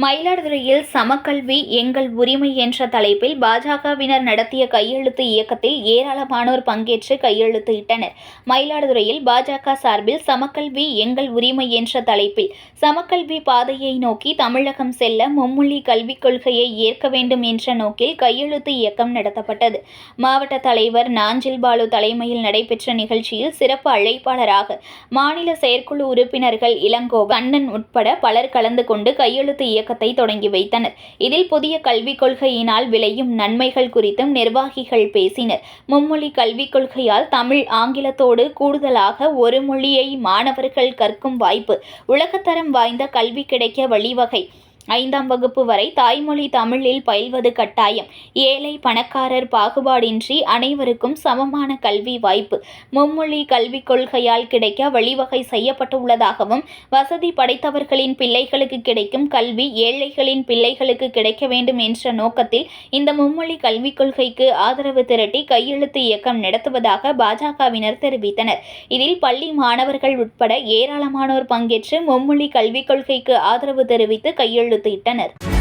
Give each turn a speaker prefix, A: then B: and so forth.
A: மயிலாடுதுறையில் சமக்கல்வி எங்கள் உரிமை என்ற தலைப்பில் பாஜகவினர் நடத்திய கையெழுத்து இயக்கத்தில் ஏராளமானோர் பங்கேற்று கையெழுத்து இட்டனர். மயிலாடுதுறையில் பாஜக சார்பில் சமக்கல்வி எங்கள் உரிமை என்ற தலைப்பில் சமக்கல்வி பாதையை நோக்கி தமிழகம் செல்ல மும்மொழி கல்விக் கொள்கையை ஏற்க வேண்டும் என்ற நோக்கில் கையெழுத்து இயக்கம் நடத்தப்பட்டது. மாவட்ட தலைவர் நாஞ்சில் பாலு தலைமையில் நடைபெற்ற நிகழ்ச்சியில் சிறப்பு அழைப்பாளராக மாநில செயற்குழு உறுப்பினர்கள் இளங்கோ கண்ணன் உட்பட பலர் கலந்து கொண்டு கையெழுத்து இயக்கத்தை தொடங்கி வைத்தனர். இதில் புதிய கல்விக் கொள்கையினால் விளையும் நன்மைகள் குறித்தும் நிர்வாகிகள் பேசினர். மும்மொழி கல்விக் கொள்கையால் தமிழ் ஆங்கிலத்தோடு கூடுதலாக ஒரு மொழியை மாணவர்கள் கற்கும் வாய்ப்பு உலகத்தரம் வாய்ந்த கல்வி கிடைக்க வழிவகை. ஐந்தாம் வகுப்பு வரை தாய்மொழி தமிழில் பயில்வது கட்டாயம். ஏழை பணக்காரர் பாகுபாடின்றி அனைவருக்கும் சமமான கல்வி வாய்ப்பு. மும்மொழி கல்விக் கொள்கையால் கிடைக்க வழிவகை செய்யப்பட்டுள்ளதாகவும் வசதி படைத்தவர்களின் பிள்ளைகளுக்கு கிடைக்கும் கல்வி ஏழைகளின் பிள்ளைகளுக்கு கிடைக்க வேண்டும் என்ற நோக்கத்தில் இந்த மும்மொழி கல்விக் கொள்கைக்கு ஆதரவு திரட்டி கையெழுத்து இயக்கம் நடத்துவதாக பாஜகவினர் தெரிவித்தனர். இதில் பள்ளி மாணவர்கள் உட்பட ஏராளமானோர் பங்கேற்று மும்மொழி கல்விக் கொள்கைக்கு ஆதரவு தெரிவித்து கையெழுத்து கையெழுத்திட்டனர்